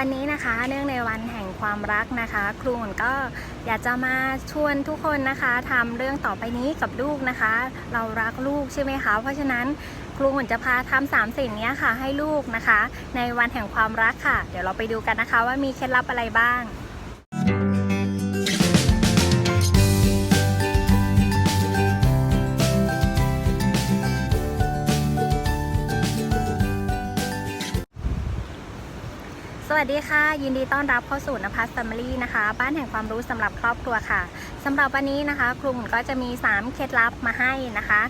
วันนี้นะคะเนื่องในวันแห่งความรักนะคะ ครูนก็อยากจะมาชวนทุกคนนะคะทำเรื่องต่อไปนี้กับลูกนะคะ เรารักลูกใช่ไหมคะ เพราะฉะนั้นครูหมุนจะพาทำสามสิ่งนี้ค่ะให้ลูกนะคะ ในวันแห่งความรักค่ะ เดี๋ยวเราไปดูกันนะคะว่ามีเคล็ดลับอะไรบ้าง วัสดีค่ะ ยินดีต้อนรับเข้าสู่นภัสซัมิลี่นะคะ บ้านแห่งความรู้สำหรับครอบครัวค่ะสำหรับวันนี้นะคะ ครูหมุนก็จะมี 3 เคล็ดลับมาให้นะคะ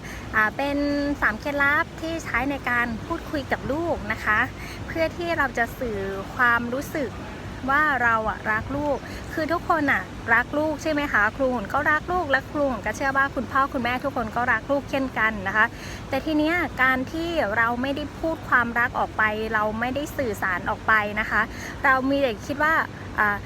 ะเป็น 3 เคล็ดลับที่ใช้ในการพูดคุยกับลูกนะคะ เพื่อที่เราจะสื่อความรู้สึก ว่าเราอะรักลูก คือทุกคนอะรักลูกใช่ไหมคะ ครูหุ่นก็รักลูกและครูหุ่นก็เชื่อว่าคุณพ่อคุณแม่ทุกคนก็รักลูกเช่นกันนะคะ แต่ทีเนี้ยการที่เราไม่ได้พูดความรักออกไป เราไม่ได้สื่อสารออกไปนะคะ เรามีแต่คิดว่าอ่า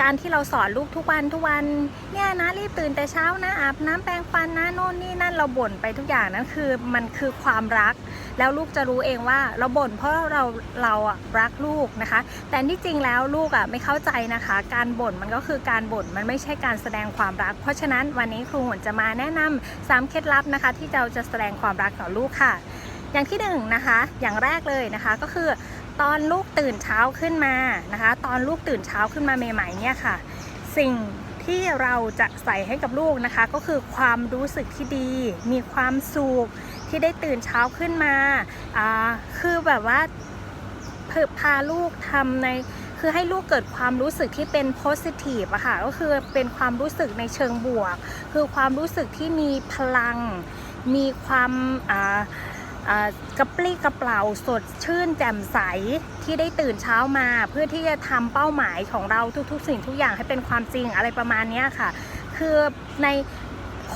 การที่เราสอนลูกทุกวันทุกวัน เนี่ยนะรีบตื่นแต่เช้านะอาบน้ำแปรงฟันนะโน่นนี่นั่นเราบ่นไปทุกอย่างนั่นคือมันคือความรัก แล้วลูกจะรู้เองว่าเราบ่นเพราะเราเราอะรักลูกนะคะ แต่ที่จริงแล้วลูกอะไม่เข้าใจนะคะ การบ่นมันก็คือการบ่นมันไม่ใช่การแสดงความรัก เพราะฉะนั้นวันนี้ครูหวนจะมาแนะนำสามเคล็ดลับนะคะ ที่เราจะแสดงความรักต่อลูกค่ะ อย่างที่หนึ่งนะคะอย่างแรกเลยนะคะก็คือ ตอนลูกตื่นเช้าขึ้นมานะคะ ตอนลูกตื่นเช้าขึ้นมาใหม่ๆเนี่ยค่ะ สิ่งที่เราจะใส่ให้กับลูกนะคะ ก็คือความรู้สึกที่ดี มีความสุขที่ได้ตื่นเช้าขึ้นมาอ่าคือแบบว่าเพพาลูกทำในคือให้ลูกเกิดความรู้สึกที่เป็น positive อะค่ะก็คือเป็นความรู้สึกในเชิงบวก คือความรู้สึกที่มีพลัง มีความอ่า กระปรี้กระเปร่าสดชื่นแจ่มใสที่ได้ตื่นเช้ามาเพื่อที่จะทำเป้าหมายของเราทุกๆ สิ่งทุกอย่างให้เป็นความจริงอะไรประมาณนี้ค่ะ คือใน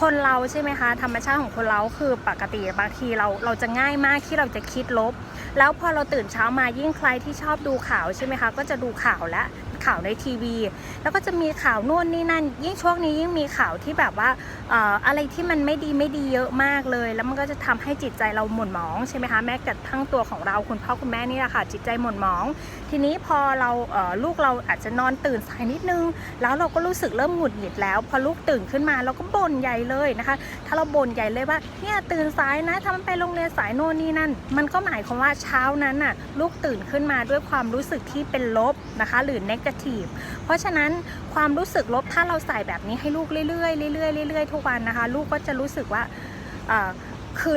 คนเราใช่ไหมคะ ธรรมชาติของคนเราคือปกติบางทีเราเราจะง่ายมากที่เราจะคิดลบ แล้วพอเราตื่นเช้ามายิ่งใครที่ชอบดูข่าวใช่ไหมคะ ก็จะดูข่าวและ ข่าวในทีวี แล้วก็จะมีข่าวนู่นนี่นั่น ยิ่งช่วงนี้ยิ่งมีข่าวที่แบบว่าออะไรที่มันไม่ดีไม่ดีเยอะมากเลย แล้วมันก็จะทำให้จิตใจเราหม่นหมองใช่ไหมคะแม้กระทั่งตัวของเราคุณพ่อคุณแม่นี่แหละค่ะจิตใจหม่นหมอง ทีนี้พอเราเลูกเราอาจจะนอนตื่นสายนิดนึง แล้วเราก็รู้สึกเริ่มหงุดหงิดแล้ว พอลูกตื่นขึ้นมาเราก็บ่นใหญ่เลยนะคะ ถ้าเราบ่นใหญ่เลยว่าเนี่ยตื่นสายนะทำไมไปโรงเรียนสายโน่นนี่นั่น มันก็หมายความว่าเช้านั้นน่ะลูกตื่นขึ้นมาด้วยความรู้สึกที่เป็นลบนะคะ หรือ negative เพราะฉะนั้นความรู้สึกลบถ้าเราใส่แบบนี้ให้ลูกเรื่อยๆเรื่อยๆเรื่อยๆทุกวันนะคะ ลูกก็จะรู้สึกว่าคือ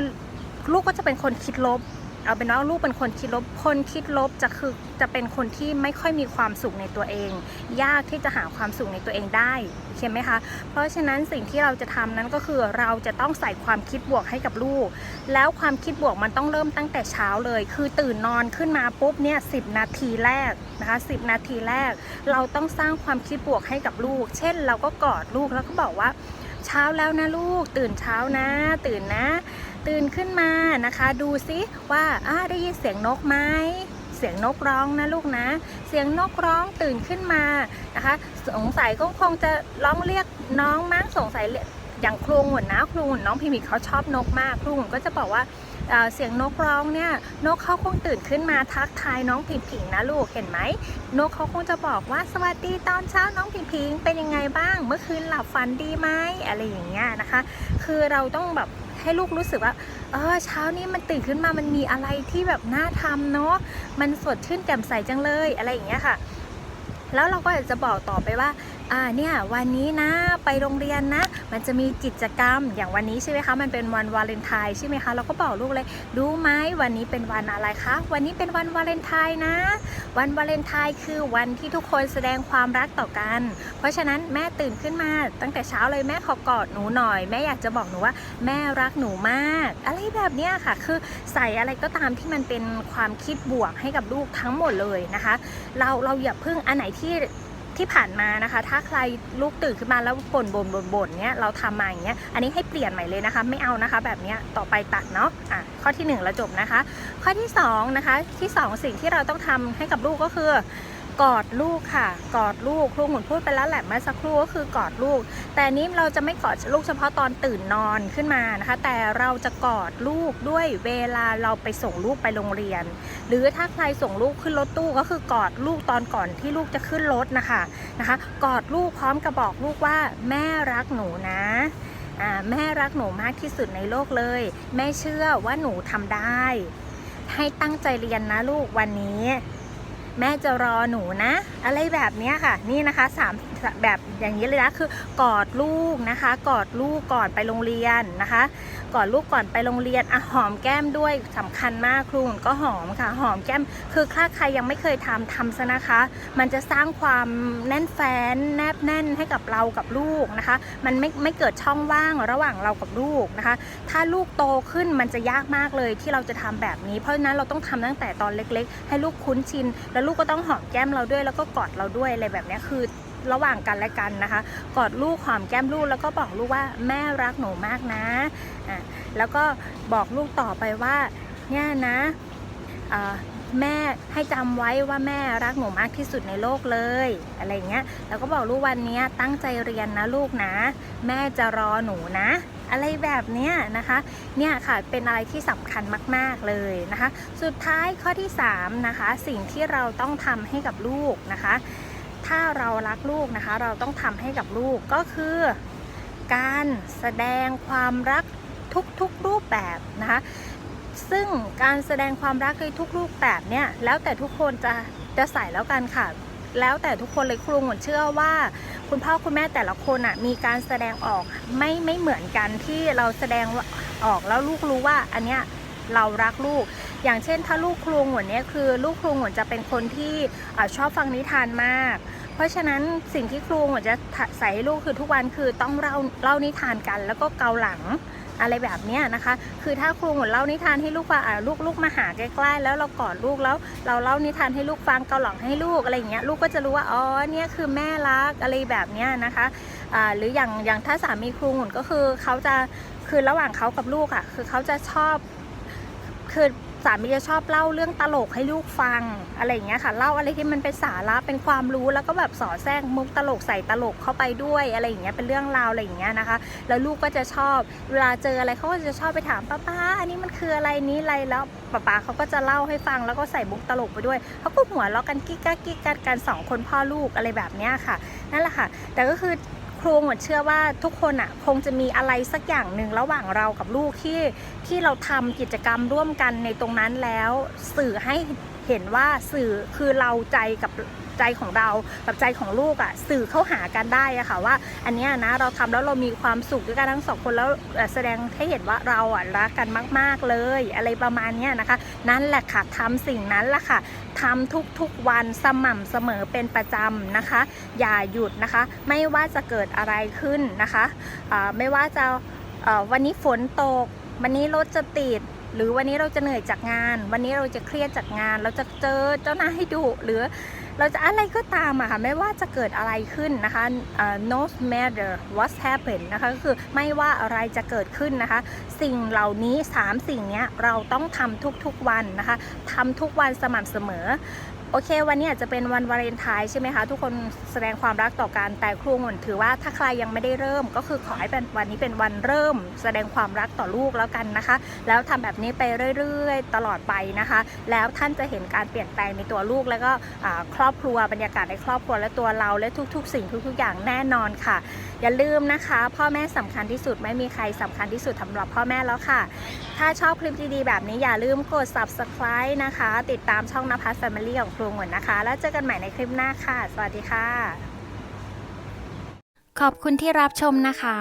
ลูกก็จะเป็นคนคิดลบ เอาเป็นว่าลูกเป็นคนคิดลบ คนคิดลบจะคือจะเป็นคนที่ไม่ค่อยมีความสุขในตัวเอง ยากที่จะหาความสุขในตัวเองได้ใช่ไหมคะ เพราะฉะนั้นสิ่งที่เราจะทำนั้นก็คือเราจะต้องใส่ความคิดบวกให้กับลูก แล้วความคิดบวกมันต้องเริ่มตั้งแต่เช้าเลย คือตื่นนอนขึ้นมาปุ๊บเนี่ยสินาทีแรกนะคะสินาทีแรก เราต้องสร้างความคิดบวกให้กับลูก เช่น เราก็กอดลูกแล้วก็บอกว่า เช้าแล้วนะลูก ตื่นเช้านะ ตื่นนะ ตื่นขึ้นมานะคะ ดูซิว่าอ่าได้ยินเสียงนกไหมเสียงนกร้องนะลูกนะ เสียงนกร้องตื่นขึ้นมานะคะ สงสัยก็คงจะร้องเรียกน้องมั้งสงสัยอย่างครูหุ่นนะครูหุ่นน้องพิมิเขาชอบนกมากครูหุ่นก็จะบอกว่าเสียงนกร้องเนี่ยนกเขาคงตื่นขึ้นมาทักทายน้องพิมพิงนะลูกเห็นไหมนกเขาคงจะบอกว่าสวัสดีตอนเช้าน้องพิมพิงเป็นยังไงบ้าง เมื่อคืนหลับฝันดีไหมอะไรอย่างเงี้ยนะคะ คือเราต้องแบบ ให้ลูกรู้สึกว่า เออเช้านี้มันตื่นขึ้นมามันมีอะไรที่แบบน่าทำเนาะ มันสดชื่นแจ่มใสจังเลยอะไรอย่างเงี้ยค่ะ แล้วเราก็อยากจะบอกต่อไปว่า อ่าเนี่ยวันนี้นะไปโรงเรียนนะ มันจะมีกิจกรรมอย่างวันนี้ใช่ไหมคะ มันเป็นวันวาเลนไทน์ใช่ไหมคะ เราก็บอกลูกเลยรู้ไหมวันนี้เป็นวันอะไรคะ วันนี้เป็นวันวาเลนไทน์นะ วันวาเลนไทน์คือวันที่ทุกคนแสดงความรักต่อกัน เพราะฉะนั้นแม่ตื่นขึ้นมาตั้งแต่เช้าเลยแม่ขอกอดหนูหน่อย แม่อยากจะบอกหนูว่า แม่รักหนูมาก อะไรแบบเนี้ยค่ะ คือใส่อะไรก็ตามที่มันเป็นความคิดบวกให้กับลูกทั้งหมดเลยนะคะ เราเราอย่าเพิ่งอันไหนที่ ที่ผ่านมานะคะ ถ้าใครลูกตื่นขึ้นมาแล้วบ่นบ่นบ่นบ่นเนี้ยเราทำมาอย่างเงี้ยอันนี้ให้เปลี่ยนใหม่เลยนะคะ ไม่เอานะคะ แบบเนี้ยต่อไปตัดเนาะอะข้อที่หนึ่งเราจบนะคะ ข้อที่สองนะคะที่สองสิ่งที่เราต้องทำให้กับลูกก็คือ กอดลูกค่ะ กอดลูกครูหมุนพูดไปแล้วแหละเมื่อสักครู่ก็คือกอดลูก แต่นี้เราจะไม่กอดลูกเฉพาะตอนตื่นนอนขึ้นมานะคะ แต่เราจะกอดลูกด้วยเวลาเราไปส่งลูกไปโรงเรียน หรือถ้าใครส่งลูกขึ้นรถตู้ก็คือกอดลูกตอนก่อนที่ลูกจะขึ้นรถนะคะนะคะ กอดลูกพร้อมกับบอกลูกว่าแม่รักหนูนะแม่รักหนูมากที่สุดในโลกเลย แม่เชื่อว่าหนูทำได้ ให้ตั้งใจเรียนนะลูกวันนี้ แม่จะรอหนูนะ อะไรแบบเนี้ยค่ะ นี่นะคะสามแบบอย่างนี้เลยนะคือกอดลูกนะคะ กอดลูกก่อนไปโรงเรียนนะคะ กอดลูกก่อนไปโรงเรียนอะหอมแก้มด้วยสำคัญมากครูก็หอมค่ะ หอมแก้ม คือถ้าใครยังไม่เคยทำทำซะนะคะ มันจะสร้างความแน่นแฟ้นแนบแน่นให้กับเรากับลูกนะคะ มันไม่ไม่เกิดช่องว่างระหว่างเรากับลูกนะคะ ถ้าลูกโตขึ้นมันจะยากมากเลยที่เราจะทำแบบนี้ เพราะฉะนั้นเราต้องทำตั้งแต่ตอนเล็ก ๆ ให้ลูกคุ้นชิน แล้วลูกก็ต้องหอมแก้มเราด้วยแล้วก็กอดเราด้วยอะไรแบบนี้คือ ระหว่างกันและกันนะคะ กอดลูกหอมแก้มลูกแล้วก็บอกลูกว่าแม่รักหนูมากนะอะแล้วก็บอกลูกต่อไปว่าเนี่ยนะแม่ให้จำไว้ว่าแม่รักหนูมากที่สุดในโลกเลย อะไรเงี้ย แล้วก็บอกลูกวันนี้ตั้งใจเรียนนะลูกนะ แม่จะรอหนูนะ อะไรแบบเนี้ยนะคะ เนี่ยค่ะเป็นอะไรที่สำคัญมาก ๆเลยนะคะ สุดท้ายข้อที่3นะคะสิ่งที่เราต้องทำให้กับลูกนะคะ ถ้าเรารักลูกนะคะ เราต้องทำให้กับลูกก็คือ การแสดงความรักทุกๆรูปแบบนะคะซึ่งการแสดงความรักในทุกรูปแบบเนี่ยแล้วแต่ทุกคนจะจะใส่แล้วกันค่ะ แล้วแต่ทุกคนเลยครูหมดเชื่อว่า คุณพ่อคุณแม่แต่ละคนอะมีการแสดงออกไม่ไม่เหมือนกันที่เราแสดงออกแล้วลูกรู้ว่าอันเนี้ยเรารักลูก อย่างเช่นถ้าลูกครูหวดเนี้ยคือลูกครูหวดจะเป็นคนที่อชอบฟังนิทานมาก เพราะฉะนั้นสิ่งที่ครูหวดจะใส่ให้ลูกคือทุกวันคือต้องเล่าเล่านิทานกัน แล้วก็เกาหลังอะไรแบบนี้นะคะ คือถ้าครูหมวดเล่านิทานให้ลูกฟังลูกลูกมาหาใกล้ๆ แล้วเรากอดลูกแล้ว เราเล่านิทานให้ลูกฟังเกาหลังให้ลูกอะไรอย่างเงี้ย ลูกก็จะรู้ว่า อ๋อ เนี่ยคือแม่รักอะไรแบบเนี้ยนะคะ หรืออย่างอย่างถ้าสามีครูหมุนก็คือเขาจะ คือระหว่างเขากับลูกอะ คือเขาจะชอบ คือ สามีจะชอบเล่าเรื่องตลกให้ลูกฟังอะไรอย่างเงี้ยค่ะเล่าอะไรที่มันเป็นสาระเป็นความรู้แล้วก็แบบสอดแทรกมุกตลกใส่ตลกเข้าไปด้วยอะไรอย่างเงี้ยเป็นเรื่องราวอะไรอย่างเงี้ยนะคะ แล้วลูกก็จะชอบเวลาเจออะไรเขาก็จะชอบไปถามป้าป้าอันนี้มันคืออะไรนี้อะไรแล้วป้าป้าเขาก็จะเล่าให้ฟังแล้วก็ใส่มุกตลกไปด้วยเขาก็หัวเราะกันกิ๊กกักกิ๊กกักกันสองคนพ่อลูกอะไรแบบเนี้ยค่ะนั่นแหละค่ะ แต่ก็คือ ครูหมดเชื่อว่าทุกคนอะคงจะมีอะไรสักอย่างหนึ่งระหว่างเรากับลูกที่ที่เราทำกิจกรรมร่วมกันในตรงนั้นแล้ว สื่อให้เห็นว่าสื่อคือเราใจกับ ใจของเรากับใจของลูกอะสื่อเข้าหากันได้อะค่ะว่า อันนี้นะเราทำแล้วเรามีความสุขด้วยกันทั้งสองคนแล้วแสดงให้เห็นว่าเราอะรักกันมาก ๆเลย อะไรประมาณนี้นะคะ นั่นแหละค่ะทำสิ่งนั้นแหละค่ะทำทุกๆวันสม่ำเสมอเป็นประจำนะคะ อย่าหยุดนะคะ ไม่ว่าจะเกิดอะไรขึ้นนะคะไม่ว่าจะวันนี้ฝนตก วันนี้รถจะติด หรือวันนี้เราจะเหนื่อยจากงาน วันนี้เราจะเครียดจากงาน เราจะเจอเจ้านายดุหรือเราจะอะไรก็ตามอะค่ะไม่ว่าจะเกิดอะไรขึ้นนะคะ uh, no matter what happen นะคะก็คือไม่ว่าอะไรจะเกิดขึ้นนะคะ สิ่งเหล่านี้ 3 สิ่งนี้เราต้องทำทุกๆวันนะคะทำทุกวันสม่ำเสมอ โอเค วันนี้อาจจะเป็นวันวาเลนไทน์ใช่ไหมคะ ทุกคนแสดงความรักต่อกันแต่ครูหมุนถือว่าถ้าใครยังไม่ได้เริ่ม ก็คือขอให้เป็นวันนี้เป็นวันเริ่ม แสดงความรักต่อลูกแล้วกันนะคะ แล้วทำแบบนี้ไปเรื่อยๆ ตลอดไปนะคะ แล้วท่านจะเห็นการเปลี่ยนแปลงในตัวลูกแล้วก็ครอบครัวบรรยากาศในครอบครัวและตัวเราและทุก ๆ สิ่งทุกๆ อย่างแน่นอนค่ะ อย่าลืมนะคะ พ่อแม่สำคัญที่สุดไม่มีใครสำคัญที่สุดสำหรับพ่อแม่แล้วค่ะ ถ้าชอบคลิปดีๆแบบนี้อย่าลืมกด subscribe นะคะ ติดตามช่องนภัส Family ของรูหมุนนะคะ แล้วเจอกันใหม่ในคลิปหน้าค่ะ สวัสดีค่ะ ขอบคุณที่รับชมนะคะ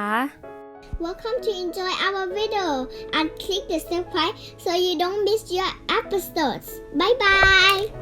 Welcome to enjoy our video and click the subscribe so you don't miss your episodes. Bye bye.